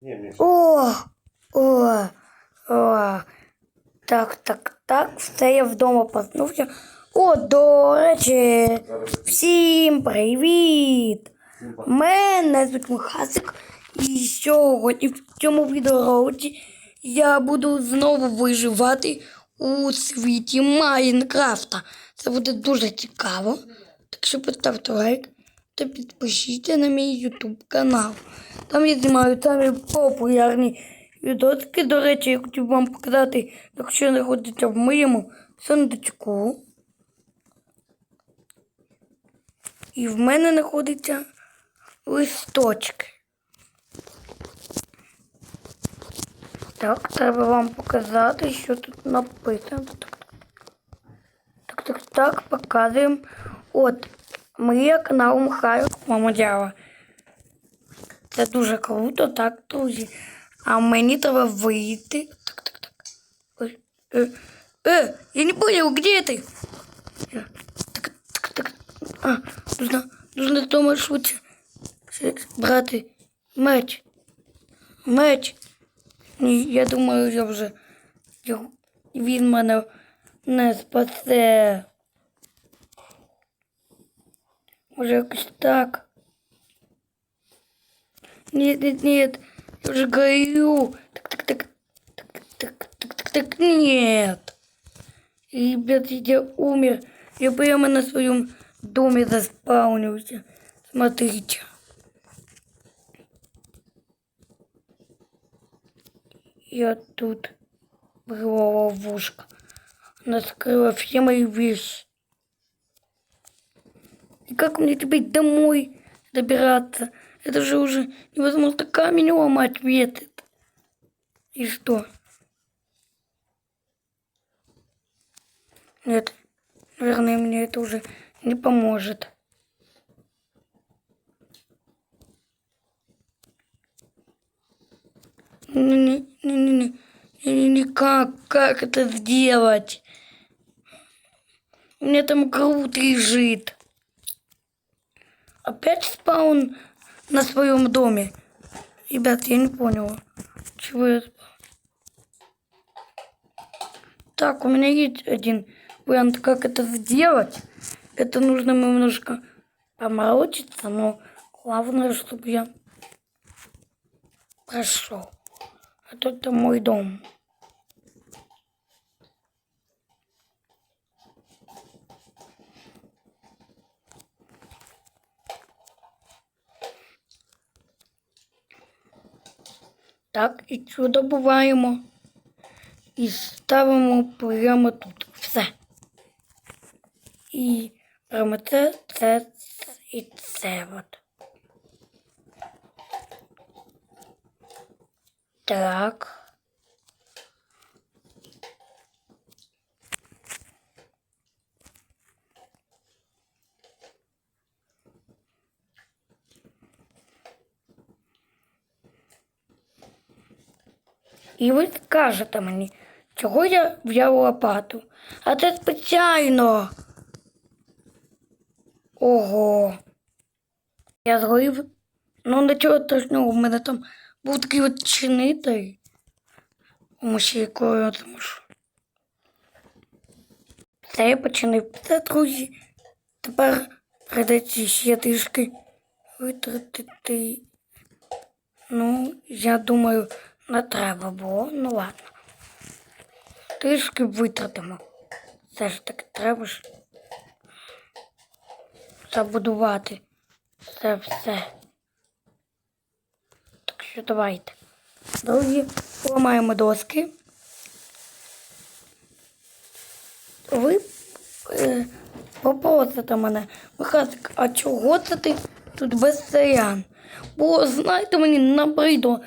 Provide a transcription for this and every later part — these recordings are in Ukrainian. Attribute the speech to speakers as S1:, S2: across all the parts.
S1: Ні.
S2: О, о, о. Так, так, так, все я вдома проснувся. О, до речі, всім привіт! Мене звуть Михасик. І сьогодні в цьому відеоролиці я буду знову виживати у світі Майнкрафта. Це буде дуже цікаво. Так що поставте лайк та підпишіться на мій YouTube канал. Там я знімаю самі популярні відоски. До речі, я хотів вам показати, якщо знаходиться в моєму сундучку. І в мене знаходиться листочки. Так, треба вам показати, що тут написано. Так, так, так показуємо. От, моє канал Михайло Мамодява. Це дуже круто, так, друзі. А мені треба вийти. Так, так, так. Ой, е, е, я не понял, где? Е, Так, так, так. А, нужно, нужно дома швидше. Брати, меч. Меч. Ні, я думаю, я вже він мене не спасе. Якось так. Нет, нет, нет. Я уже горю. Так, так, так. Так, так, так, так, нет. Ребят, я умер. Я прямо на своем доме заспаунился. Смотрите. Я тут была ловушка. Она скрыла все мои вещи. И как мне теперь домой добираться? Это же уже невозможно камень ломать ветит. И что? Нет, наверное, мне это уже не поможет. Не-не-не, никак, как это сделать? У меня там груд лежит. Опять спаун на своем доме. Ребят, я не поняла. Чего я? Так, у меня есть один вариант, как это сделать. Это нужно немножко поморочиться, но главное, чтобы я прошел. То это мой дом. Так, і цю добуваємо. І ставимо прямо тут. Все. І прямо це, це, і це от. Так. І ви скажете мені, чого я взяв лопату? А це спеціально. Ого. Я згорів. Ну нічого страшного, в мене там був такий от чинитель. У мушікою, тому що. Це я починив. Це, друзі. Тепер прийдеться ще трішки витратити. Ну, я думаю, не треба було. Ну ладно. Трішки витратимо. Все ж таки треба ж забудувати це все. Так що давайте. Друзі, ламаємо доски. Ви е, попросите мене, Михасик, а чого це ти тут без селян? Бо знаєте, мені набридло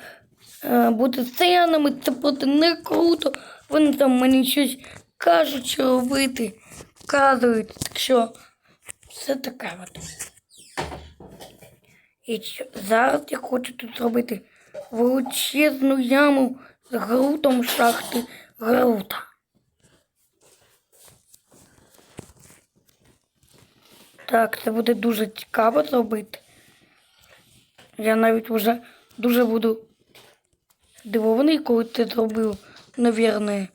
S2: бути з селянами, це проти не круто. Вони там мені щось кажуть, що робити, вказують. Так що все таке от. І зараз я хочу тут зробити величезну яму з грутом шахти грута. Так, це буде дуже цікаво зробити. Я навіть вже дуже буду Дивований, коли ти зробив, навірне.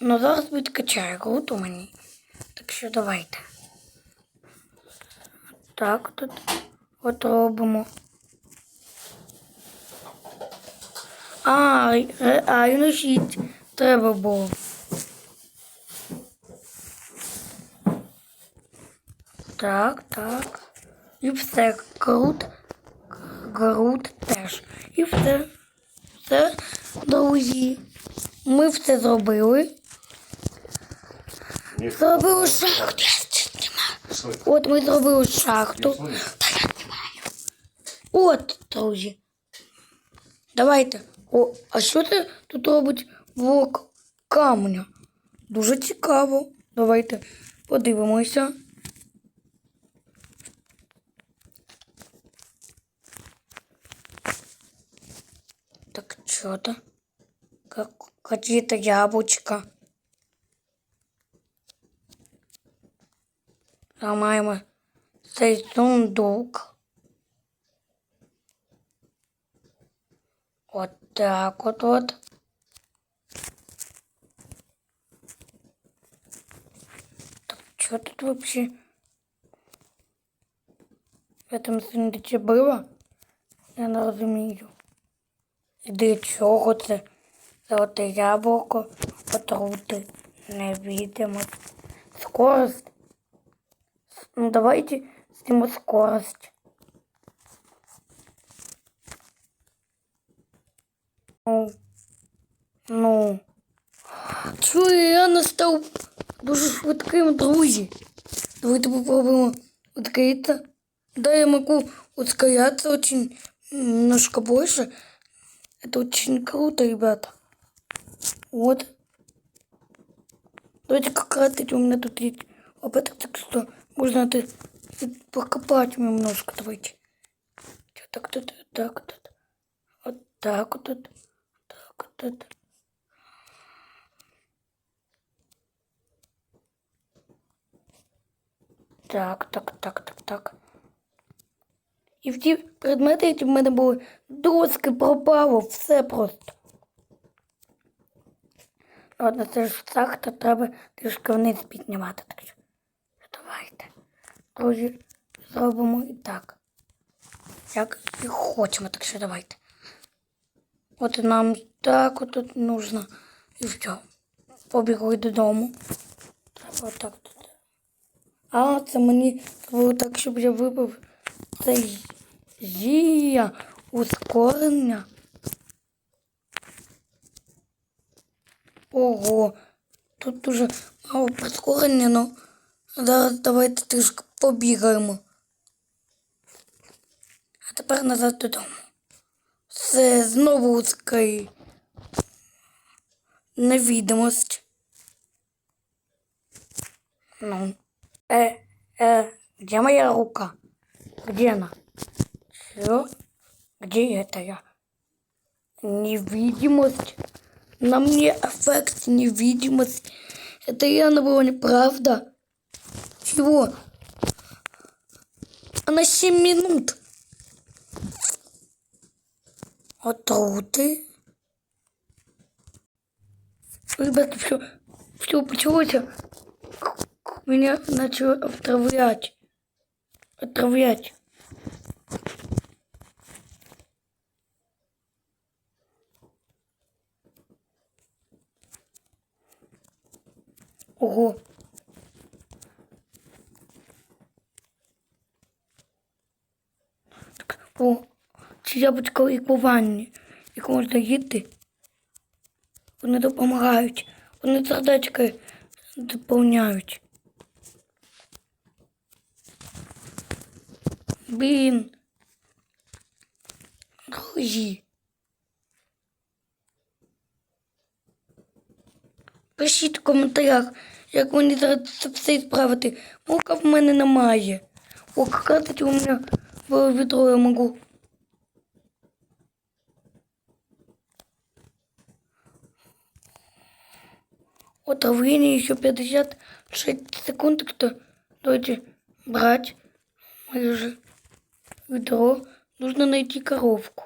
S2: Ну зараз відкачає круто мені. Так що давайте. Так, тут от робимо. А, е, а носіть треба було. Так, так. І все. Крут. Крут теж. І все. Все, друзі. Ми все зробили. Зробили шахту. Я. От ми зробили шахту. Та я не маю. От, друзі. Давайте. О, а що це тут робить блок камня? Дуже цікаво. Давайте подивимося. Так что то Как, какие-то яблочко. Ламаємо цей сундук. От так от от. Так, что тут вообще в этом сундуке было? Я не розумію. І для чого це? Золоте яблуко, отрути, невидимость, скорость. Ну, давайте сниму скорость. Ну, ну. Чую, я не став дуже швидким, друзі. Давайте попробуем открыться. Да, я могу ускоряться очень немножко больше. Это очень круто, ребята. Вот. Давайте как раз у меня тут есть опыт, так что можно это покопать немножко. Давайте. Так тут, так тут. Вот так вот. Так вот тут. Так, так, так, так, так. І всі предмети, які в мене були, доски пропало, все просто. Ладно, це ж шахта, треба трішки вниз піднімати. Так що давайте. Друзі, зробимо і так. Як і хочемо, так що давайте. От нам так от тут нужно. І все. Побігли додому. Треба отак тут. А, це мені було так, щоб я вибив цей зія ускорення. Ого, тут дуже мало прискорення, ну зараз давайте трішки побігаємо. А тепер назад додому. Все знову ускорі. Невідомость. Ну. Э, э, где моя рука? Где она? Все? Где это я? Невидимость. На мне эффект невидимость. Это явно было неправда. Чего? Она 7 минут. Отруты. Ребята, все, все почалось. Меня начало отравлять. Отравлять. Ого. Так, о, ці яблучко лікуванні. Їх можна їсти. Вони допомагають. Вони сердечки доповняють. Блін. Друзі. Пишіть в коментарях, як мені це все справити. Мука в мене немає. О, кстати, у мене було відро, я можу. Отравление еще 56 секунд, так давайте брать мое же ведро. Нужно найти коровку.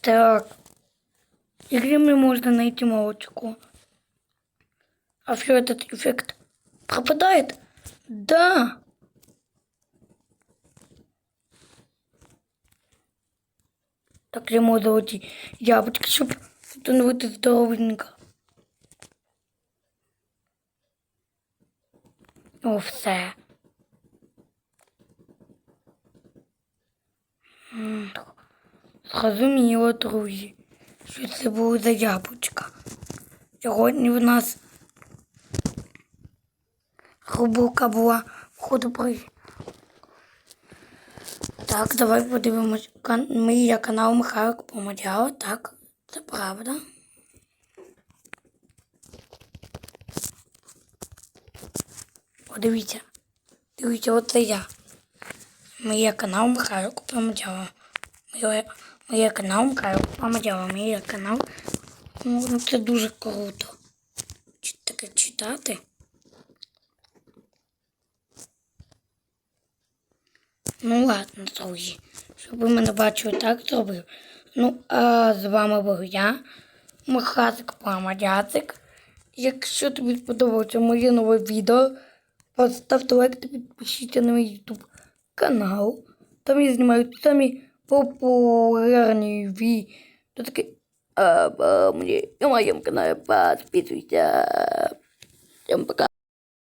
S2: Так. И где мне можно найти молочко? А все этот эффект пропадает? Да. Так я можу золоті яблучки, щоб встановити здоровенько. О, все. М, так. Зрозуміло, друзі, що це було за яблучка. Сьогодні в нас рубрика була входу. Так, давай подивимось. Кан- Мій канал Михайло Помадяла. Так, це правда. О, дивіться. Дивіться, оце я. Моє канал Михайло Помадяла. Моє, моє канал Михайло Помадяла. Моє канал. Ну, це дуже круто. Таке читати? Ну ладно, друзі. Щоб ви мене бачили, так зробив. Ну, а з вами був я, Михасик Памадяцик. Якщо тобі сподобалося моє нове відео, поставте лайк та підпишіться на мій YouTube канал. Там я знімаю самі популярні відео. Таке обо мне на моем канале. Подписывайся. Всем пока.